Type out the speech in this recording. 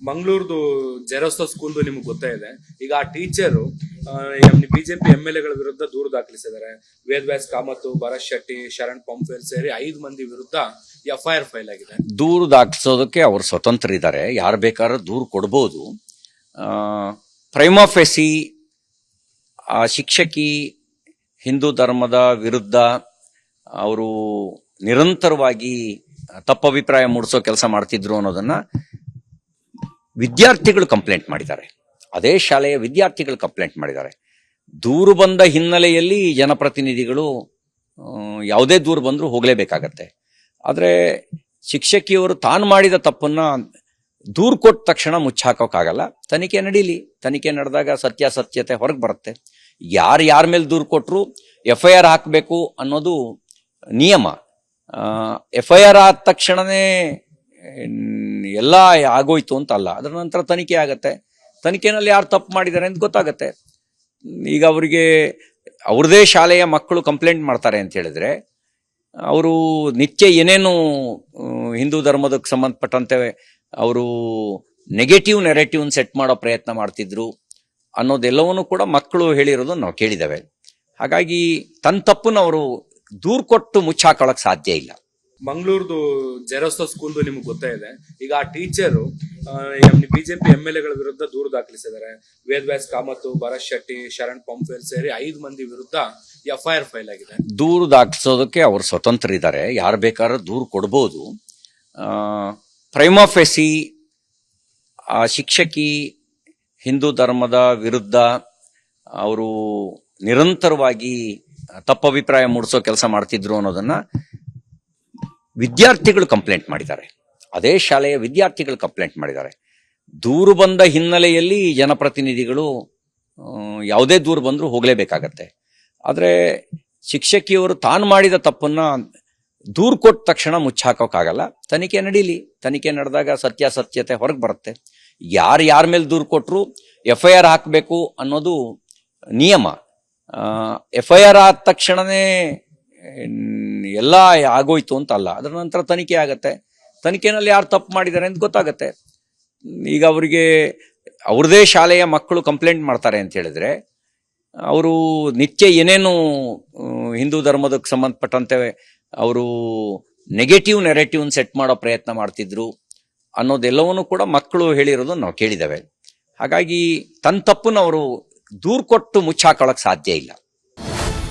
ಮಂಗಳೂರ್ದು ಜೆರೋಸ್ತಾ ಸ್ಕೂಲ್ದು ನಿಮ್ಗೆ ಗೊತ್ತಾ ಇದೆ. ಈಗ ಆ ಟೀಚರು ಬಿಜೆಪಿ ಎಂ ಎಲ್ ಎಗಳ ವಿರುದ್ಧ ದೂರು ದಾಖಲಿಸಿದ್ದಾರೆ. ವೇದವ್ಯಾಸ್ ಕಾಮತ್, ಭರತ್ ಶೆಟ್ಟಿ, ಶರಣ್ ಪಂಪೇಲ್ ಸೇರಿ ಐದು ಮಂದಿ ವಿರುದ್ಧ ಎಫ್ಐಆರ್ ಫೈಲ್ ಆಗಿದೆ. ದೂರು ದಾಖಲಿಸೋದಕ್ಕೆ ಅವರು ಸ್ವತಂತ್ರ ಇದ್ದಾರೆ ಯಾರು ಬೇಕಾದ್ರೂ ದೂರು ಕೊಡ್ಬೋದು. ಪ್ರೈಮಾಫೆಸಿ ಆ, ಶಿಕ್ಷಕಿ, ಹಿಂದೂ ಧರ್ಮದ ವಿರುದ್ಧ ಅವರು ನಿರಂತರವಾಗಿ ತಪ್ಪಭಿಪ್ರಾಯ ಮೂಡಿಸೋ ಕೆಲಸ ಮಾಡ್ತಿದ್ರು ಅನ್ನೋದನ್ನ ವಿದ್ಯಾರ್ಥಿಗಳು ಕಂಪ್ಲೇಂಟ್ ಮಾಡಿದ್ದಾರೆ. ಅದೇ ಶಾಲೆಯ ವಿದ್ಯಾರ್ಥಿಗಳು ಕಂಪ್ಲೇಂಟ್ ಮಾಡಿದ್ದಾರೆ. ದೂರು ಬಂದ ಹಿನ್ನೆಲೆಯಲ್ಲಿ ಜನಪ್ರತಿನಿಧಿಗಳು ಯಾವುದೇ ದೂರು ಬಂದರೂ ಹೋಗಲೇಬೇಕಾಗತ್ತೆ. ಆದರೆ ಶಿಕ್ಷಕಿಯವರು ತಾನು ಮಾಡಿದ ತಪ್ಪನ್ನು ದೂರು ಕೊಟ್ಟ ತಕ್ಷಣ ಮುಚ್ಚಾಕೋಕ್ಕಾಗಲ್ಲ. ತನಿಖೆ ನಡೀಲಿ. ತನಿಖೆ ನಡೆದಾಗ ಸತ್ಯಾಸತ್ಯತೆ ಹೊರಗೆ ಬರುತ್ತೆ. ಯಾರು ಯಾರ ಮೇಲೆ ದೂರು ಕೊಟ್ಟರು ಎಫ್ ಐ ಆರ್ ಹಾಕಬೇಕು ಅನ್ನೋದು ನಿಯಮ. ಎಫ್ ಐ ಆರ್ ಆದ ತಕ್ಷಣನೇ ಮ್, ಎಲ್ಲ ಆಗೋಯ್ತು ಅಂತ ಅಲ್ಲ ಅದರ ನಂತರ ತನಿಖೆ ಆಗತ್ತೆ. ತನಿಖೆನಲ್ಲಿ ಯಾರು ತಪ್ಪು ಮಾಡಿದ್ದಾರೆ ಅಂತ ಗೊತ್ತಾಗತ್ತೆ. ಈಗ ಅವರಿಗೆ, ಅವ್ರದೇ ಶಾಲೆಯ ಮಕ್ಕಳು ಕಂಪ್ಲೇಂಟ್ ಮಾಡ್ತಾರೆ ಅಂತ ಹೇಳಿದ್ರೆ, ಅವರು ನಿತ್ಯ ಏನೇನು ಹಿಂದೂ ಧರ್ಮದಕ್ಕೆ ಸಂಬಂಧಪಟ್ಟಂತೆ ಅವರು ನೆಗೆಟಿವ್ ನೆರೆಟಿವ್ನ ಸೆಟ್ ಮಾಡೋ ಪ್ರಯತ್ನ ಮಾಡ್ತಿದ್ರು ಅನ್ನೋದೆಲ್ಲವನ್ನೂ ಕೂಡ ಮಕ್ಕಳು ಹೇಳಿರೋದು ನಾವು ಕೇಳಿದ್ದೇವೆ. ಹಾಗಾಗಿ ತನ್ನ ತಪ್ಪನ್ನು ಅವರು ದೂರು ಕೊಟ್ಟು ಮುಚ್ಚಾಕೊಳ್ಳೋಕೆ ಸಾಧ್ಯ ಇಲ್ಲ. ಮಂಗಳೂರ್ದು ಜೆರೋಸೋ ಸ್ಕೂಲ್ದು ನಿಮ್ಗೆ ಗೊತ್ತಾ ಇದೆ. ಈಗ ಆ ಟೀಚರು ಬಿಜೆಪಿ ಎಂ ಎಲ್ ಎಗಳ ವಿರುದ್ಧ ದೂರು ದಾಖಲಿಸಿದ್ದಾರೆ. ವೇದವ್ಯಾಸ್ ಕಾಮತ್, ಭರತ್ ಶೆಟ್ಟಿ, ಶರಣ್ ಪಂಪೇಲ್ ಸೇರಿ ಐದು ಮಂದಿ ವಿರುದ್ಧ ಎಫ್ಐಆರ್ ಫೈಲ್ ಆಗಿದೆ. ದೂರು ದಾಖಲಿಸೋದಕ್ಕೆ ಅವರು ಸ್ವತಂತ್ರ ಇದ್ದಾರೆ ಯಾರು ಬೇಕಾದ್ರೂ ದೂರು ಕೊಡ್ಬೋದು. ಪ್ರೈಮಾಫೆಸಿ ಆ ಶಿಕ್ಷಕಿ ಹಿಂದೂ ಧರ್ಮದ ವಿರುದ್ಧ ಅವರು ನಿರಂತರವಾಗಿ ತಪ್ಪಭಿಪ್ರಾಯ ಮೂಡಿಸೋ ಕೆಲಸ ಮಾಡ್ತಿದ್ರು ಅನ್ನೋದನ್ನ ವಿದ್ಯಾರ್ಥಿಗಳು ಕಂಪ್ಲೇಂಟ್ ಮಾಡಿದ್ದಾರೆ. ಅದೇ ಶಾಲೆಯ ವಿದ್ಯಾರ್ಥಿಗಳು ಕಂಪ್ಲೇಂಟ್ ಮಾಡಿದ್ದಾರೆ. ದೂರು ಬಂದ ಹಿನ್ನೆಲೆಯಲ್ಲಿ ಜನಪ್ರತಿನಿಧಿಗಳು ಯಾವುದೇ ದೂರು ಬಂದರೂ ಹೋಗಲೇಬೇಕಾಗತ್ತೆ. ಆದರೆ ಶಿಕ್ಷಕಿಯವರು ತಾನು ಮಾಡಿದ ತಪ್ಪನ್ನು ದೂರು ಕೊಟ್ಟ ತಕ್ಷಣ ಮುಚ್ಚಾಕೋಕ್ಕಾಗಲ್ಲ. ತನಿಖೆ ನಡೀಲಿ. ತನಿಖೆ ನಡೆದಾಗ ಸತ್ಯಾಸತ್ಯತೆ ಹೊರಗೆ ಬರುತ್ತೆ. ಯಾರು ಯಾರ ಮೇಲೆ ದೂರು ಕೊಟ್ಟರು ಎಫ್ ಐ ಆರ್ ಹಾಕಬೇಕು ಅನ್ನೋದು ನಿಯಮ. ಎಫ್ ಐ ಆರ್ ಆದ ತಕ್ಷಣನೇ ಮ್, ಎಲ್ಲ ಆಗೋಯ್ತು ಅಂತ ಅಲ್ಲ ಅದರ ನಂತರ ತನಿಖೆ ಆಗತ್ತೆ. ತನಿಖೆನಲ್ಲಿ ಯಾರು ತಪ್ಪು ಮಾಡಿದ್ದಾರೆ ಅಂತ ಗೊತ್ತಾಗತ್ತೆ. ಈಗ ಅವರಿಗೆ, ಅವ್ರದೇ ಶಾಲೆಯ ಮಕ್ಕಳು ಕಂಪ್ಲೇಂಟ್ ಮಾಡ್ತಾರೆ ಅಂತ ಹೇಳಿದ್ರೆ, ಅವರು ನಿತ್ಯ ಏನೇನು ಹಿಂದೂ ಧರ್ಮದಕ್ಕೆ ಸಂಬಂಧಪಟ್ಟಂತೆ ಅವರು ನೆಗೆಟಿವ್ ನೆರೆಟಿವ್ನ ಸೆಟ್ ಮಾಡೋ ಪ್ರಯತ್ನ ಮಾಡ್ತಿದ್ರು ಅನ್ನೋದೆಲ್ಲವನ್ನೂ ಕೂಡ ಮಕ್ಕಳು ಹೇಳಿರೋದು ನಾವು ಕೇಳಿದ್ದೇವೆ. ಹಾಗಾಗಿ ತನ್ನ ತಪ್ಪನ್ನು ಅವರು ದೂರು ಕೊಟ್ಟು ಮುಚ್ಚಾಕೊಳ್ಳೋಕೆ ಸಾಧ್ಯ ಇಲ್ಲ.